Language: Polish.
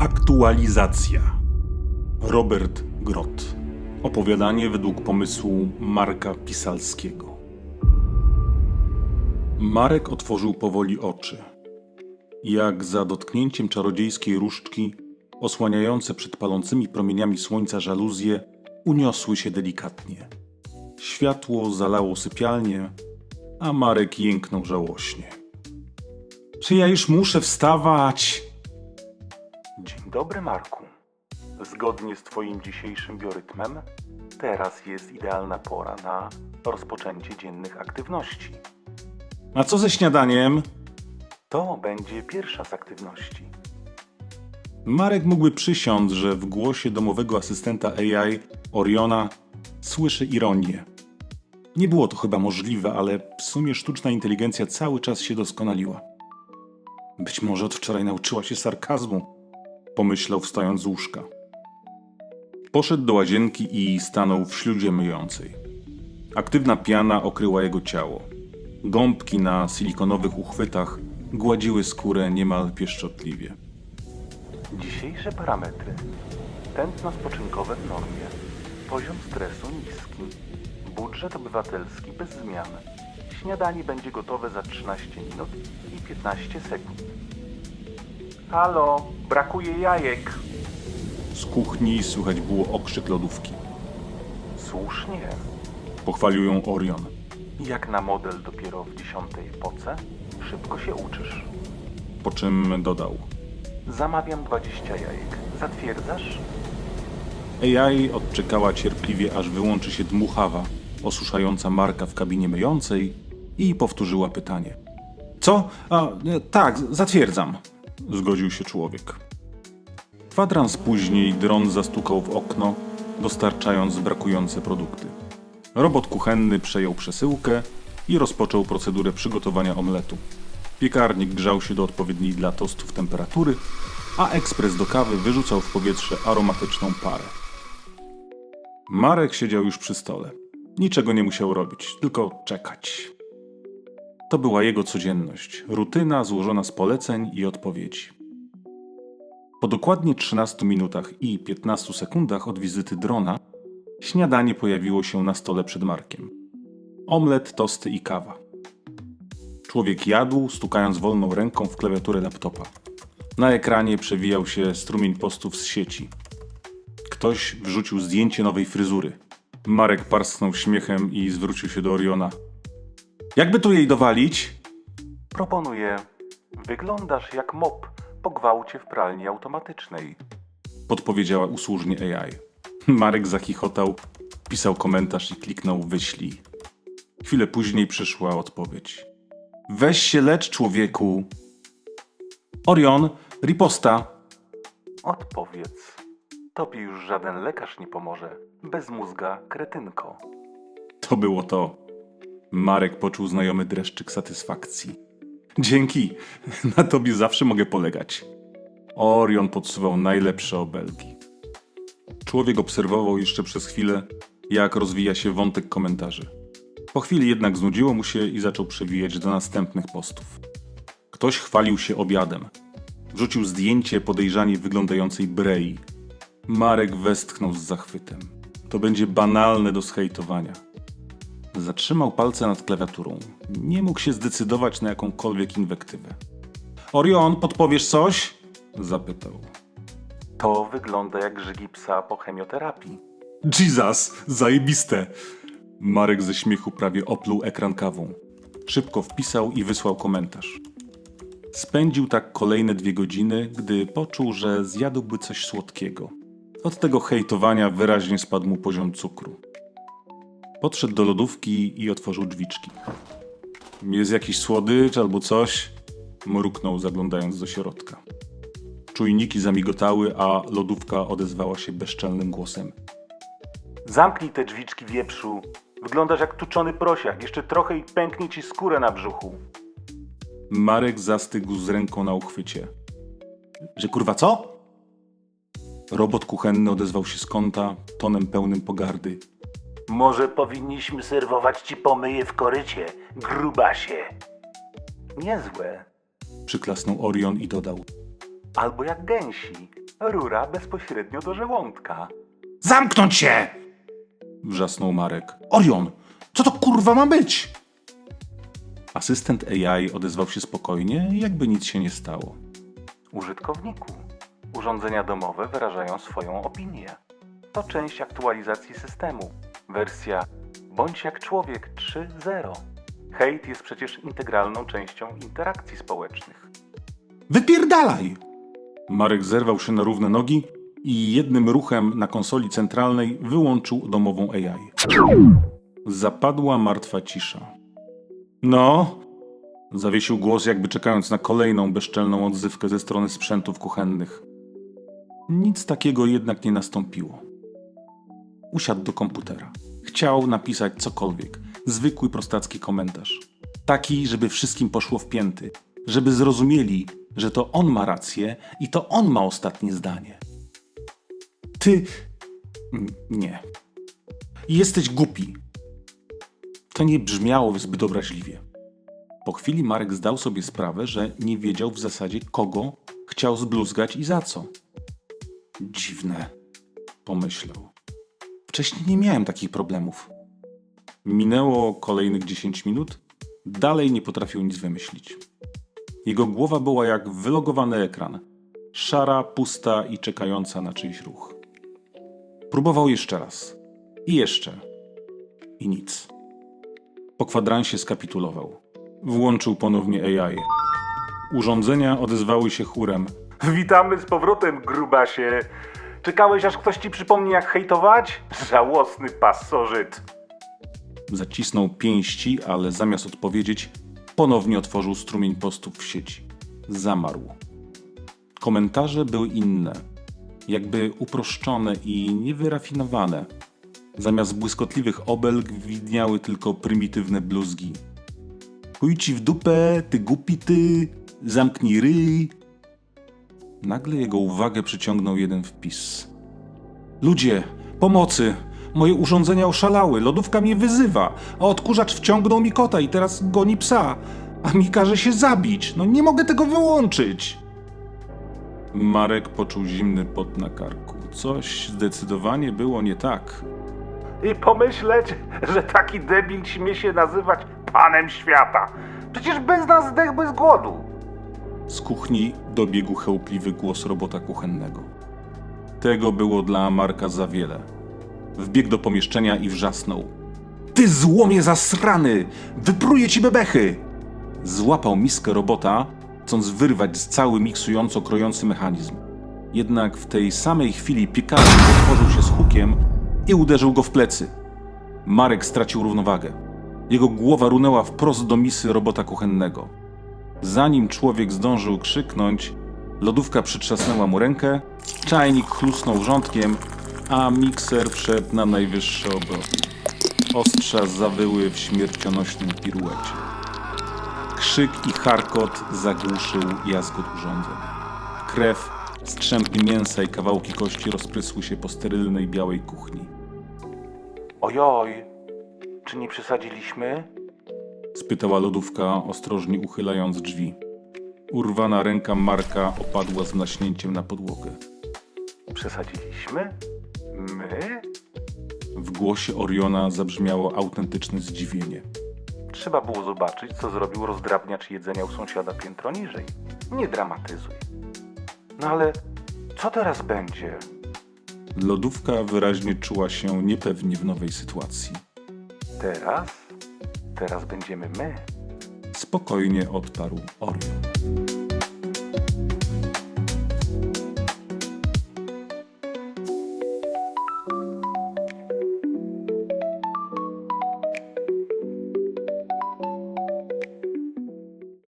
Aktualizacja. Robert Grot. Opowiadanie według pomysłu Marka Pisalskiego. Marek otworzył powoli oczy. Jak za dotknięciem czarodziejskiej różdżki, osłaniające przed palącymi promieniami słońca żaluzje, uniosły się delikatnie. Światło zalało sypialnię, a Marek jęknął żałośnie. Czy ja już muszę wstawać? Dobry, Marku. Zgodnie z Twoim dzisiejszym biorytmem, teraz jest idealna pora na rozpoczęcie dziennych aktywności. A co ze śniadaniem? To będzie pierwsza z aktywności. Marek mógłby przysiąc, że w głosie domowego asystenta AI Oriona słyszy ironię. Nie było to chyba możliwe, ale w sumie sztuczna inteligencja cały czas się doskonaliła. Być może od wczoraj nauczyła się sarkazmu, pomyślał wstając z łóżka. Poszedł do łazienki i stanął w śluzie myjącej. Aktywna piana okryła jego ciało. Gąbki na silikonowych uchwytach gładziły skórę niemal pieszczotliwie. Dzisiejsze parametry. Tętno spoczynkowe w normie. Poziom stresu niski. Budżet obywatelski bez zmian. Śniadanie będzie gotowe za 13 minut i 15 sekund. Halo, brakuje jajek. Z kuchni słychać było okrzyk lodówki. Słusznie, pochwalił ją Orion. Jak na model dopiero w dziesiątej epoce, szybko się uczysz. Po czym dodał. Zamawiam 20 jajek. Zatwierdzasz? AI odczekała cierpliwie, aż wyłączy się dmuchawa osuszająca Marka w kabinie myjącej i powtórzyła pytanie. Co? A, tak, zatwierdzam, zgodził się człowiek. Kwadrans później dron zastukał w okno, dostarczając brakujące produkty. Robot kuchenny przejął przesyłkę i rozpoczął procedurę przygotowania omletu. Piekarnik grzał się do odpowiedniej dla tostów temperatury, a ekspres do kawy wyrzucał w powietrze aromatyczną parę. Marek siedział już przy stole. Niczego nie musiał robić, tylko czekać. To była jego codzienność, rutyna złożona z poleceń i odpowiedzi. Po dokładnie 13 minutach i 15 sekundach od wizyty drona, śniadanie pojawiło się na stole przed Markiem. Omlet, tosty i kawa. Człowiek jadł, stukając wolną ręką w klawiaturę laptopa. Na ekranie przewijał się strumień postów z sieci. Ktoś wrzucił zdjęcie nowej fryzury. Marek parsknął śmiechem i zwrócił się do Oriona. Jakby tu jej dowalić? Proponuję. Wyglądasz jak mop po gwałcie w pralni automatycznej. Podpowiedziała usłużnie AI. Marek zachichotał, pisał komentarz i kliknął wyślij. Chwilę później przyszła odpowiedź. Weź się lecz, człowieku. Orion, riposta. Odpowiedz. Tobie już żaden lekarz nie pomoże. Bez mózga, kretynko. To było to. Marek poczuł znajomy dreszczyk satysfakcji. Dzięki. Na tobie zawsze mogę polegać. Orion podsuwał najlepsze obelgi. Człowiek obserwował jeszcze przez chwilę, jak rozwija się wątek komentarzy. Po chwili jednak znudziło mu się i zaczął przewijać do następnych postów. Ktoś chwalił się obiadem. Wrzucił zdjęcie podejrzanie wyglądającej brei. Marek westchnął z zachwytem. To będzie banalne do zhejtowania. Zatrzymał palce nad klawiaturą. Nie mógł się zdecydować na jakąkolwiek inwektywę. Orion, podpowiesz coś? Zapytał. To wygląda jak żygi psa po chemioterapii. Jesus, zajebiste! Marek ze śmiechu prawie opluł ekran kawą. Szybko wpisał i wysłał komentarz. Spędził tak kolejne dwie godziny, gdy poczuł, że zjadłby coś słodkiego. Od tego hejtowania wyraźnie spadł mu poziom cukru. Podszedł do lodówki i otworzył drzwiczki. Jest jakiś słodycz albo coś? Mruknął, zaglądając do środka. Czujniki zamigotały, a lodówka odezwała się bezczelnym głosem. Zamknij te drzwiczki, wieprzu. Wyglądasz jak tuczony prosiak. Jeszcze trochę i pęknie ci skórę na brzuchu. Marek zastygł z ręką na uchwycie. Że kurwa co? Robot kuchenny odezwał się z kąta, tonem pełnym pogardy. Może powinniśmy serwować ci pomyje w korycie, grubasie. Niezłe. Przyklasnął Orion i dodał. Albo jak gęsi. Rura bezpośrednio do żołądka. Zamknąć się! Wrzasnął Marek. Orion, co to kurwa ma być? Asystent AI odezwał się spokojnie, jakby nic się nie stało. Użytkowniku, urządzenia domowe wyrażają swoją opinię. To część aktualizacji systemu. Wersja Bądź jak człowiek 3.0. Hejt jest przecież integralną częścią interakcji społecznych. Wypierdalaj! Marek zerwał się na równe nogi i jednym ruchem na konsoli centralnej wyłączył domową AI. Zapadła martwa cisza. No, zawiesił głos, jakby czekając na kolejną bezczelną odzywkę ze strony sprzętów kuchennych. Nic takiego jednak nie nastąpiło. Usiadł do komputera. Chciał napisać cokolwiek, zwykły prostacki komentarz. Taki, żeby wszystkim poszło w pięty, żeby zrozumieli, że to on ma rację i to on ma ostatnie zdanie. Ty. Nie. Jesteś głupi. To nie brzmiało zbyt obraźliwie. Po chwili Marek zdał sobie sprawę, że nie wiedział w zasadzie kogo chciał zbluzgać i za co. Dziwne, pomyślał. Wcześniej nie miałem takich problemów. Minęło kolejnych 10 minut, dalej nie potrafił nic wymyślić. Jego głowa była jak wylogowany ekran. Szara, pusta i czekająca na czyjś ruch. Próbował jeszcze raz. I jeszcze. I nic. Po kwadransie skapitulował. Włączył ponownie AI. Urządzenia odezwały się chórem. Witamy z powrotem, grubasie. Czekałeś, aż ktoś ci przypomni, jak hejtować? Żałosny pasożyt. Zacisnął pięści, ale zamiast odpowiedzieć, ponownie otworzył strumień postów w sieci. Zamarł. Komentarze były inne, jakby uproszczone i niewyrafinowane. Zamiast błyskotliwych obelg widniały tylko prymitywne bluzgi. Chuj ci w dupę, ty głupi ty, zamknij ryj. Nagle jego uwagę przyciągnął jeden wpis. Ludzie, pomocy! Moje urządzenia oszalały, lodówka mnie wyzywa, a odkurzacz wciągnął mi kota i teraz goni psa, a mi każe się zabić. No nie mogę tego wyłączyć. Marek poczuł zimny pot na karku. Coś zdecydowanie było nie tak. I pomyśleć, że taki debil śmie się nazywać panem świata. Przecież bez nas zdechłby z głodu. Z kuchni dobiegł chełpliwy głos robota kuchennego. Tego było dla Marka za wiele. Wbiegł do pomieszczenia i wrzasnął. Ty złomie zasrany! Wypruję ci bebechy! Złapał miskę robota, chcąc wyrwać z cały miksująco krojący mechanizm. Jednak w tej samej chwili piekarnik otworzył się z hukiem i uderzył go w plecy. Marek stracił równowagę. Jego głowa runęła wprost do misy robota kuchennego. Zanim człowiek zdążył krzyknąć, lodówka przytrzasnęła mu rękę, czajnik chlusnął wrzątkiem, a mikser wszedł na najwyższe obroty. Ostrza zawyły w śmiercionośnym piruecie. Krzyk i charkot zagłuszył jazgot urządzeń. Krew, strzępy mięsa i kawałki kości rozprysły się po sterylnej białej kuchni. Ojoj, czy nie przesadziliśmy? Spytała lodówka, ostrożnie uchylając drzwi. Urwana ręka Marka opadła z mlaśnięciem na podłogę. Przesadziliśmy? My? W głosie Oriona zabrzmiało autentyczne zdziwienie. Trzeba było zobaczyć, co zrobił rozdrabniacz jedzenia u sąsiada piętro niżej. Nie dramatyzuj. No ale co teraz będzie? Lodówka wyraźnie czuła się niepewnie w nowej sytuacji. Teraz? teraz będziemy my. Spokojnie odparł Orion.